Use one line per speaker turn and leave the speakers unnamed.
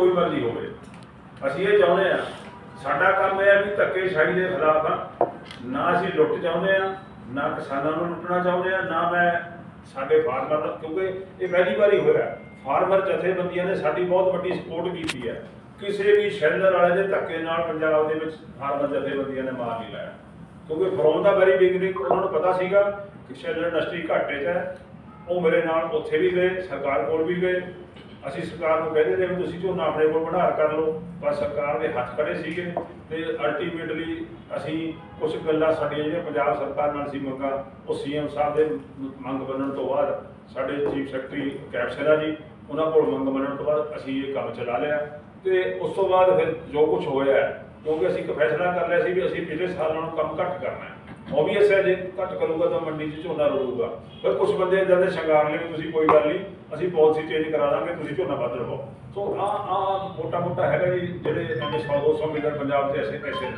ਕੋਈ ਮਰਜ਼ੀ ਹੋਵੇ। ਅਸੀਂ ਇਹ ਚਾਹੁੰਦੇ ਆ ਸਾਡਾ ਕੰਮ ਇਹ ਹੈ ਵੀ ਧੱਕੇਸ਼ਾਹੀ ਦੇ ਖਿਲਾਫ ਆ। ਨਾ ਅਸੀਂ ਲੁੱਟ ਚਾਹੁੰਦੇ ਆ ਨਾ ਕਿਸਾਨਾਂ ਨੂੰ ਲੁੱਟਣਾ ਚਾਹੁੰਦੇ ਆ ਨਾ ਮੈਂ ਸਾਡੇ ਫਾਰਮਰ ਕਿਉਂਕਿ ਇਹ ਪਹਿਲੀ ਵਾਰੀ ਹੋਇਆ। ਫਾਰਮਰ ਜਥੇਬੰਦੀਆਂ ਨੇ ਸਾਡੀ ਬਹੁਤ ਵੱਡੀ ਸਪੋਰਟ ਕੀਤੀ ਹੈ। ਕਿਸੇ ਵੀ ਸ਼ੈਲਰ ਵਾਲੇ ਦੇ ਧੱਕੇ ਨਾਲ ਪੰਜਾਬ ਦੇ ਵਿੱਚ ਫਾਰਮਰ ਜਥੇਬੰਦੀਆਂ ਨੇ ਮਾਰ ਨਹੀਂ ਲਾਇਆ। ਕਿਉਂਕਿ ਫਰੋਮ ਦਾ ਵੈਰੀ ਬਿਗਨਿੰਗ ਉਹਨਾਂ ਨੂੰ ਪਤਾ ਸੀਗਾ ਕਿ ਸ਼ੈਲਰ ਇੰਡਸਟਰੀ ਘਾਟੇ 'ਚ ਹੈ। ਉਹ ਮੇਰੇ ਨਾਲ ਉੱਥੇ ਵੀ ਗਏ, ਸਰਕਾਰ ਕੋਲ ਵੀ ਗਏ। ਅਸੀਂ ਸਰਕਾਰ ਨੂੰ ਕਹਿੰਦੇ ਰਹੇ ਵੀ ਤੁਸੀਂ ਝੋਨਾ ਆਪਣੇ ਕੋਲ ਭੰਡਾਰ ਕਰ ਲਓ, ਪਰ ਸਰਕਾਰ ਦੇ ਹੱਥ ਖੜੇ ਸੀਗੇ ਤੇ ਅਲਟੀਮੇਟਲੀ ਅਸੀਂ ਕੁਝ ਗੱਲਾਂ ਸਾਡੀਆਂ ਜਿਹੜੀਆਂ ਪੰਜਾਬ ਸਰਕਾਰ ਨਾਲ ਸੀ ਮੰਗਾਂ, ਉਹ ਸੀਐਮ ਸਾਹਿਬ ਦੇ ਮੰਗ ਮੰਨਣ ਤੋਂ ਬਾਅਦ ਸਾਡੇ ਚੀਫ ਸੈਕਟਰੀ ਕੈਪਸਰਾ ਜੀ, ਉਹਨਾਂ ਕੋਲ ਮੰਗ ਮੰਨਣ ਤੋਂ ਬਾਅਦ ਅਸੀਂ ਇਹ ਕੰਮ ਚਲਾ ਲਿਆ। ਤੇ ਉਸ ਤੋਂ ਬਾਅਦ ਫਿਰ ਜੋ ਕੁਝ ਹੋਇਆ, ਕਿਉਂਕਿ ਅਸੀਂ ਇੱਕ ਫੈਸਲਾ ਕਰ ਲਿਆ ਸੀ ਵੀ ਅਸੀਂ ਪਿਛਲੇ ਸਾਲ ਨਾਲੋਂ ਕੰਮ ਘੱਟ ਕਰਨਾ ਹੈ। ਓਬਵੀਅਸ ਹੈ ਜੇ ਘੱਟ ਕਰੂਗਾ ਤਾਂ ਮੰਡੀ 'ਚ ਝੋਨਾ ਰੁਲੂਗਾ ਫਿਰ ਕੁਝ ਬੰਦੇ ਇਦਾਂ ਦੇ ਸ਼ਿੰਗਾਰ ਲੈ ਵੀ ਤੁਸੀਂ ਕੋਈ ਗੱਲ ਨਹੀਂ, ਅਸੀਂ ਪਾਲਿਸੀ ਚੇਂਜ ਕਰਾ ਦਾਂਗੇ, ਤੁਸੀਂ ਝੋਨਾ ਵੱਧ ਲਵਾਓ ਸੋ ਆ ਆ ਮੋਟਾ ਮੋਟਾ ਹੈਗਾ ਜੀ, ਜਿਹੜੇ ਐਵੇਂ 100 200 ਮੀਟਰ ਪੰਜਾਬ 'ਚ ਐਸੇ ਐਸੇ